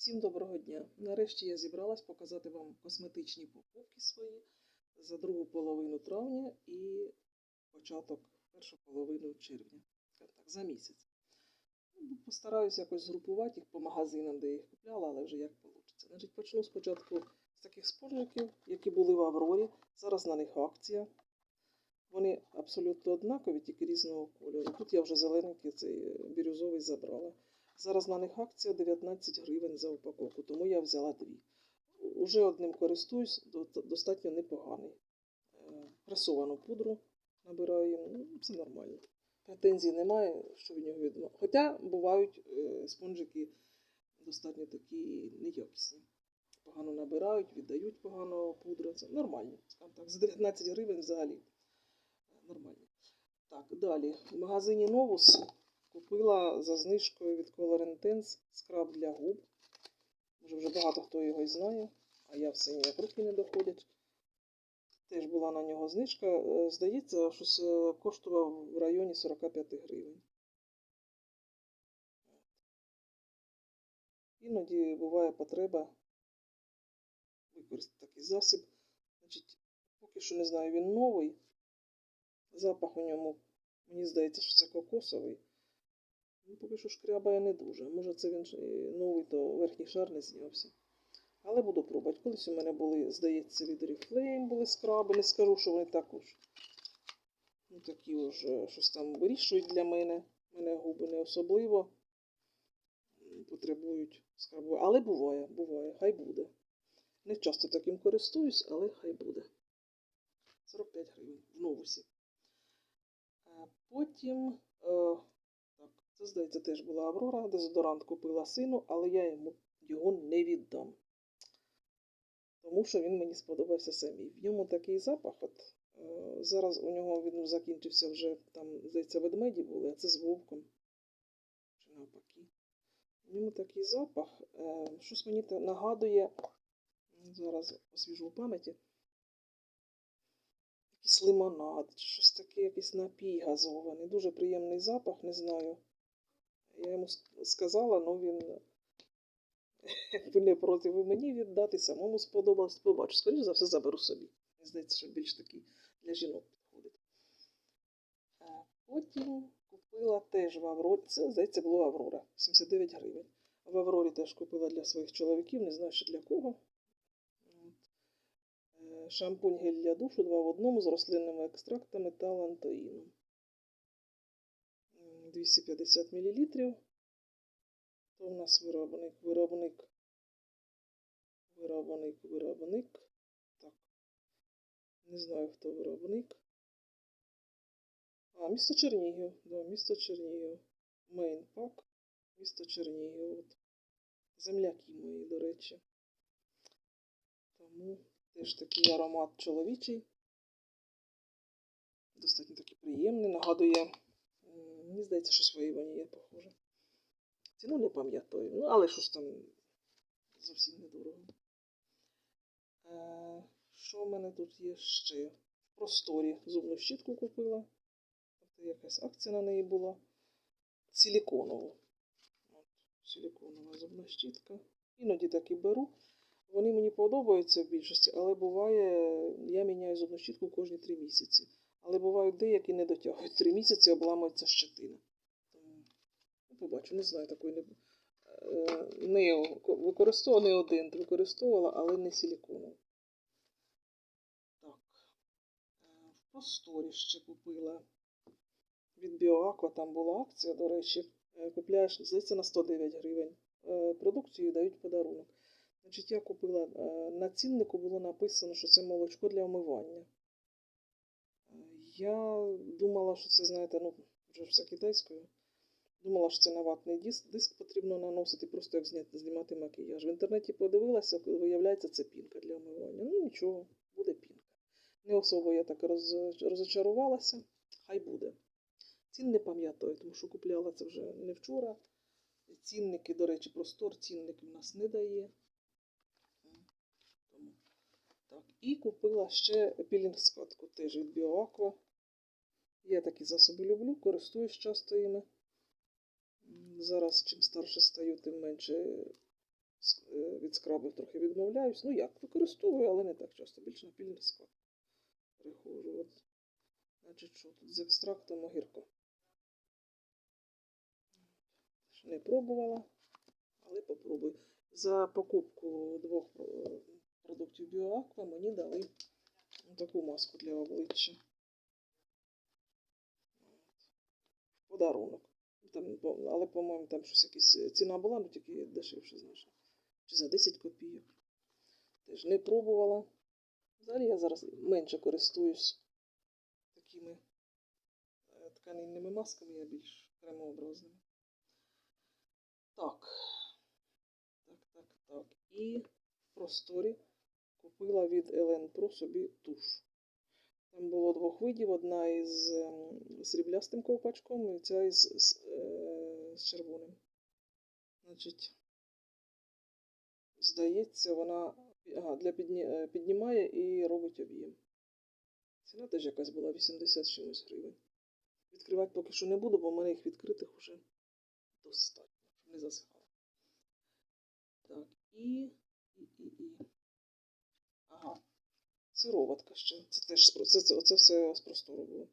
Всім доброго дня! Нарешті я зібралась показати вам косметичні покупки свої за другу половину травня і початок першу половину червня. Так, за місяць. Ну, Постараюсь якось згрупувати їх по магазинам, де я їх купляла, але вже як вийде. Значить, почну спочатку з таких спожників, які були в Аврорі. Зараз на них акція. Вони абсолютно однакові, тільки різного кольору. Тут я вже зелененький цей е, бірюзовий забрала. Зараз на них акція 19 гривень за упаковку, тому я взяла дві. Уже одним користуюсь, достатньо непоганий. Е, Пресовану пудру набираю ну, це нормально. Претензій немає, що від нього відомо. Хоча бувають е, спонжики достатньо такі неякісні. Погано набирають, віддають погано пудру. Це нормально. так. За 19 гривень взагалі е, нормально. Так, далі. В магазині Novus Купила за знижкою від Color Intense скраб для губ. Може, вже багато хто його і знає, а я все ніяк руки не доходять. Теж була на нього знижка. Е, Здається, щось е, коштував в районі 45 гривень. Іноді буває потреба використати такий засіб. Значить, поки що не знаю, він новий. Запах у ньому, мені здається, що це кокосовий. Ну, поки що шкрябає не дуже. Може це він новий, то верхній шар не знявся. Але буду пробувати. Колись у мене були, здається, від Oriflame були скраби. Не скажу, що вони також. Ну, такі вже щось там вирішують для мене. У мене губи не особливо потребують скрабу. Але буває, буває, хай буде. Не часто таким користуюсь, але хай буде. 45 гривень в новусі. Е, Потім. Це, здається, теж була Аврора, дезодорант купила сину, але я йому його не віддам. Тому що він мені сподобався самій. В ньому такий запах. От, е, зараз у нього він закінчився вже, там, здається, ведмеді були, а це з вовком. Чи навпаки. В ньому такий запах. Е, щось мені нагадує, зараз освіжу в пам'яті. Якийсь лимонад, чи щось таке, якийсь напій газований. Дуже приємний запах, не знаю. Я йому сказала, але він не проти ви мені віддати, самому сподобалось. Побачу, скоріш за все заберу собі. Мені здається, що більш такий для жінок підходить. Потім купила теж в Аврорі. Це, здається, було Аврора. 79 гривень. В Аврорі теж купила для своїх чоловіків, не знаю, що для кого. Е, Шампунь гель для душу 2 в одному з рослинними екстрактами та лантоїном. М, 250 мл. То у нас виробник, виробник, виробник, виробник. Так. Не знаю, хто виробник. А, місто Чернігів. Да, місто Чернігів. Мейн пак. Місто Чернігів. От. Земляки мої, до речі. Тому теж такий аромат чоловічий. Достатньо такий приємний. Нагадує, мені здається, щось воювання є похоже. Ціну не пам'ятаю. Ну, але що ж там зовсім недорого. Е, що в мене тут є ще? В просторі зубну щітку купила. Тобто якась акція на неї була. Силіконову. Силіконова зубна щітка. Іноді так і беру. Вони мені подобаються в більшості, але буває, я міняю зубну щітку кожні три місяці. Але бувають деякі не дотягують. Три місяці обламується щетина. Тому ну, побачу, не знаю, такої не, е, не використовувала, не один використовувала, але не силіконову. Так. Е, В просторі ще купила від Біоаква, там була акція, до речі. Е, Купляєш, здається, на 109 гривень. Продукцію дають подарунок. Значить, я купила на ціннику було написано, що це молочко для омивання. Я думала, що це, знаєте, ну, вже все китайською. Думала, що це на ватний диск, диск потрібно наносити, просто як зняти, знімати макіяж. В інтернеті подивилася, виявляється, це пінка для омивання. Ну нічого, буде пінка. Не особо я так роз, розочарувалася, хай буде. Цін не пам'ятаю, тому що купляла це вже не вчора. Цінники, до речі, простор цінник в нас не дає. Так. І купила ще пілінг-скатку теж від Біоаква. Я такі засоби люблю, користуюсь часто іми. Зараз, чим старше стаю, тим менше е, від скрабів трохи відмовляюсь. Ну як, використовую, але не так часто. Більше на пільний склад переходжу. От. Значить, що тут з екстрактом огірка. Ще Не пробувала, але попробую. За покупку двох е, продуктів Біоаква мені дали таку маску для обличчя. В Подарунок. Там, але, по-моєму, там щось якась ціна була, ну тільки дешевше значно. Чи за 10 копійок. Теж не пробувала. Взагалі я зараз менше користуюсь такими е, тканинними масками, я більш кремообразними. Так. Так, так, так. І в просторі купила від Елен Pro собі туш. Там було двох видів: одна із ем, сріблястим ковпачком, і ця із з, е, з червоним. Значить, здається, вона ага, для підні, е, піднімає і робить об'єм. Ціна теж якась була 80 чимось гривень. Відкривати поки що не буду, бо в мене їх відкритих вже достатньо, щоб не засихало. Так, і, і, і, і. Сироватка ще. Це теж про- це, це, все з простору було.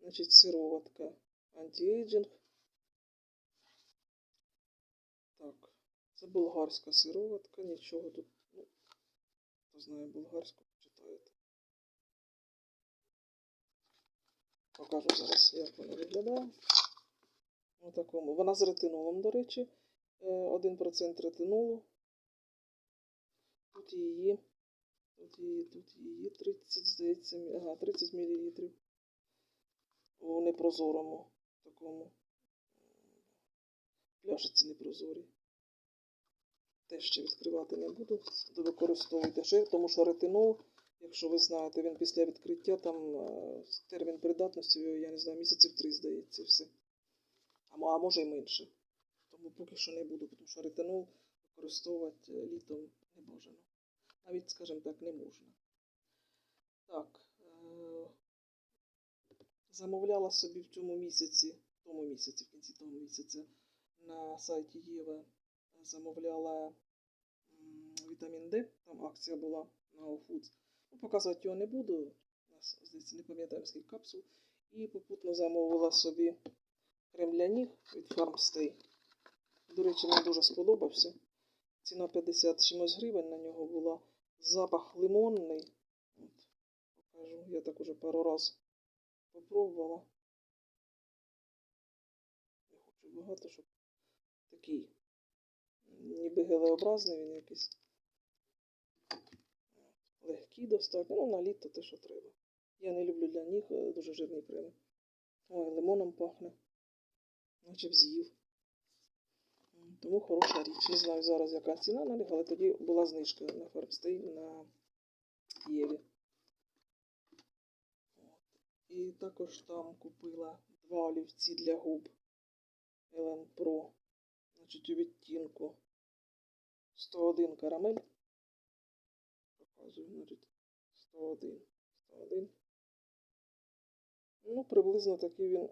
Значить, сироватка. Антиейджинг. Так. Це болгарська сироватка. Нічого тут. Ну, хто знає болгарську, читаєте. Покажу зараз, як вона виглядає. У такому. Вона з ретинолом, до речі. Е, 1% ретинолу. Тут її. Тут її, тут її 30, здається, ага, 30 мл. У непрозорому такому пляшиці непрозорій. Теж ще відкривати не буду. Використовуйте ще, тому що ретинол, якщо ви знаєте, він після відкриття там е, термін придатності, я не знаю, місяців три, здається, все. А, може й менше. Тому поки що не буду, тому що ретинол використовувати е, літом не бажано. Навіть, скажімо так, не можна. Так. Е- замовляла собі в цьому місяці, в тому місяці, в кінці того місяця, на сайті Єва замовляла вітамін Д. Там акція була на All. Ну, показувати його не буду. У нас, здається, не пам'ятаю, скільки капсул. І попутно замовила собі крем для ніг від Farmstay. До речі, мені дуже сподобався. Ціна 50 чимось гривень на нього була. Запах лимонний. От, покажу. Я так уже пару раз попробувала. Не хочу багато, щоб такий ніби гелеобразний він якийсь. Легкий достатньо. Ну, на літо те, що треба. Я не люблю для ніг е, дуже жирні креми. Ой, лимоном пахне. Наче б з'їв. Тому хороша річ. Не знаю зараз, яка ціна на них, але тоді була знижка на Фармстей на Єві. І також там купила два олівці для губ Ellen Pro. Значить, у відтінку 101 карамель. Показую, значить, 101. 101. Ну, приблизно такий він.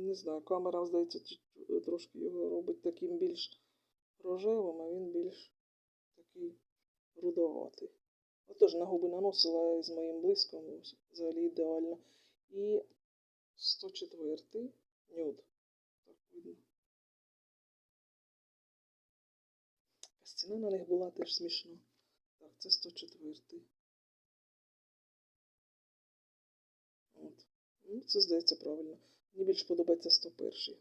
Не знаю, камера, здається, трошки його робить таким більш рожевим, а він більш такий рудоватий. Отож, на губи наносила з моїм блиском, взагалі ідеально. І 104 нюд. Так видно. Ціна на них була теж смішна. Так, це 104. От. Ну, це здається правильно. Мені більше подобається 101.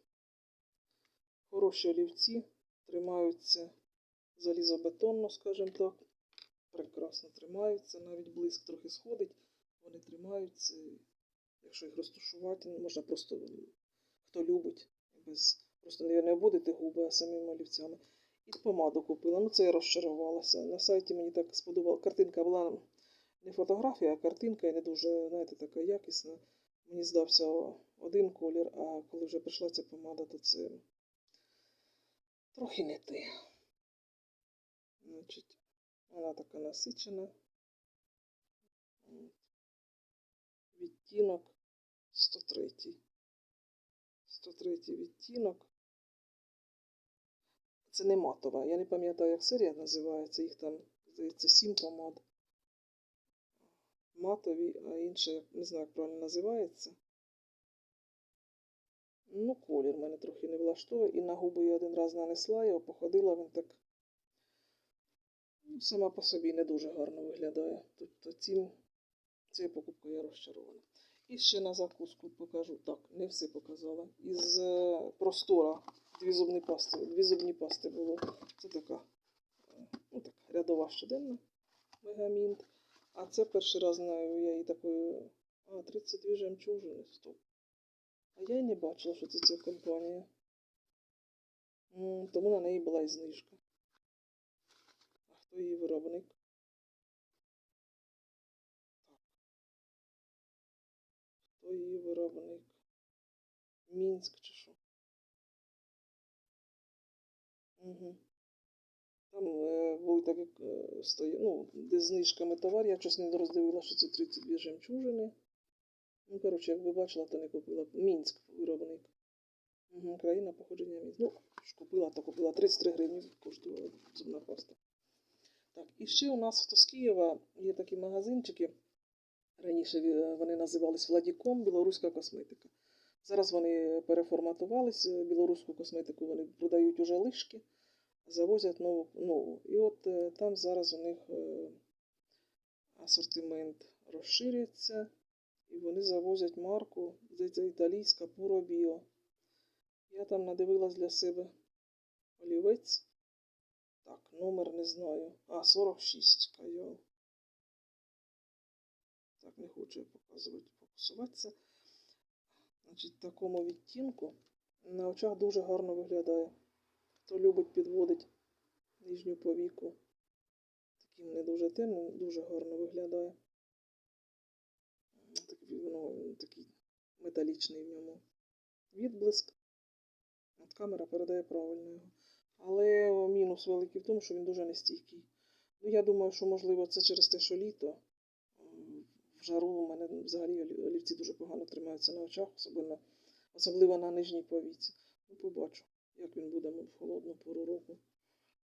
Хороші олівці, тримаються залізобетонно, скажімо так. Прекрасно тримаються, навіть блиск трохи сходить, вони тримаються. Якщо їх розташувати, ну, можна просто, хто любить, без, просто не обводити губи, а самими олівцями. І помаду купила. Ну, це я розчарувалася. На сайті мені так сподобалася. Картинка була не фотографія, а картинка і не дуже, знаєте, така якісна. Мені здався один колір, а коли вже прийшла ця помада, то це трохи не те. Значить, вона така насичена. Відтінок 103. 103 відтінок. Це не матова. Я не пам'ятаю, як серія називається. Їх там, здається, сім помад. Матові, а інше, не знаю, як правильно називається. Ну, колір мене трохи не влаштовує. І на губи я один раз нанесла його, походила він так. Ну, сама по собі не дуже гарно виглядає. Тобто цим, цією покупкою я розчарована. І ще на закуску покажу. Так, не все показала. Із е, простора дві зубні пасти. Дві зубні пасти було. Це така, ну, так, рядова щоденна мегамінт. А це перший раз знаю, я її такою. А, 32 жемчужини. Стоп. А я й не бачила, що це ця компанія. Тому на неї була і знижка. А хто її виробник? Так. Хто її виробник? Мінськ чи що? Угу. Там е, були так, як е, стої, ну, де знижками товар, я чесно не роздивила, що це 32 жемчужини. Ну, коротше, як ви бачила, то не купила. Мінськ виробник. Угу, країна походження Мінськ. Ну, ж купила, то купила 33 гривні коштувала зубна паста. Так, і ще у нас хто з Києва є такі магазинчики. Раніше вони називались Владіком, білоруська косметика. Зараз вони переформатувалися. Білоруську косметику вони продають уже лишки, завозять нову. нову. І от е, там зараз у них е, асортимент розширюється, і вони завозять марку, здається, італійська Bio. Я там надивилась для себе олівець. Так, номер не знаю. А, 46 кайол. Так, не хочу показувати, фокусуватися. Значить, в такому відтінку на очах дуже гарно виглядає. Хто любить підводить нижню повіку. Таким не дуже темним, дуже гарно виглядає. Ну, такий металічний в ньому відблиск. От камера передає правильно його. Але мінус великий в тому, що він дуже нестійкий. Ну, я думаю, що можливо це через те, що літо. В жару у мене взагалі олівці дуже погано тримаються на очах, особливо, особливо на нижній повіці. Ну, побачу, як він буде в холодну пору року.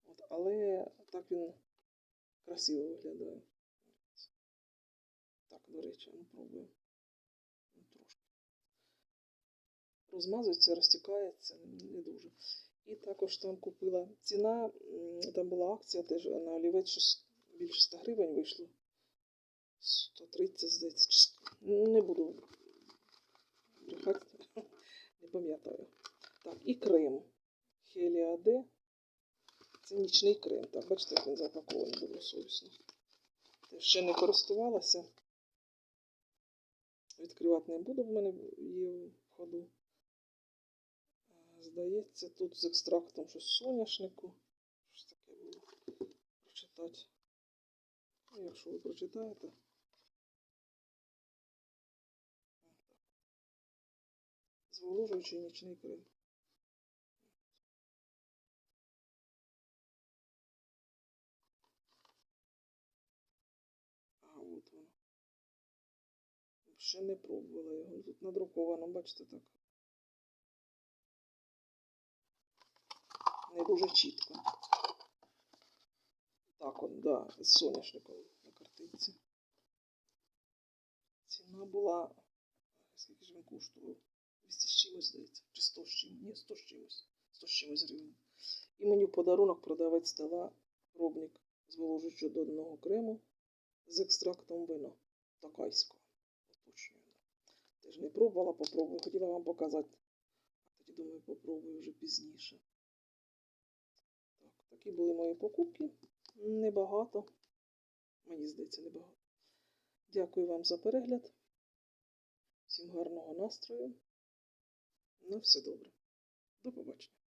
От, але так він красиво виглядає. Так, до речі, ну пробую. Ну, трошки. Розмазується, розтікається, не дуже. І також там купила ціна, там була акція теж на олівець щось більше 100 гривень вийшло. 130, здається, не буду брехати, не пам'ятаю. Так, і крем. Хеліа Д. Це нічний крем. Так, бачите, як він запакований добросовісно. Ще не користувалася. Відкривати не буду, в мене є в ходу. Здається, тут з екстрактом щось соняшнику. Щось таке було прочитати. Ну, якщо ви прочитаєте. Зволожуючий нічний крем. А, от воно. Ще не пробувала його. Тут надруковано, бачите так. Не дуже чітко. Так от, да, з соняшником на картинці. Ціна була. Скільки ж він коштував? 200 з чимось, здається. Чи 100 з чимось? Ні, 100 з чимось. 100 з чимось гривень. І мені в подарунок продавець дала пробник зволожуючого додного крему з екстрактом вина такайського. Уточнюю. Теж не пробувала, попробую. Хотіла вам показати. Тоді думаю, попробую вже пізніше. Так, такі були мої покупки. Небагато. Мені здається, небагато. Дякую вам за перегляд. Всім гарного настрою. На все добре. До побачення.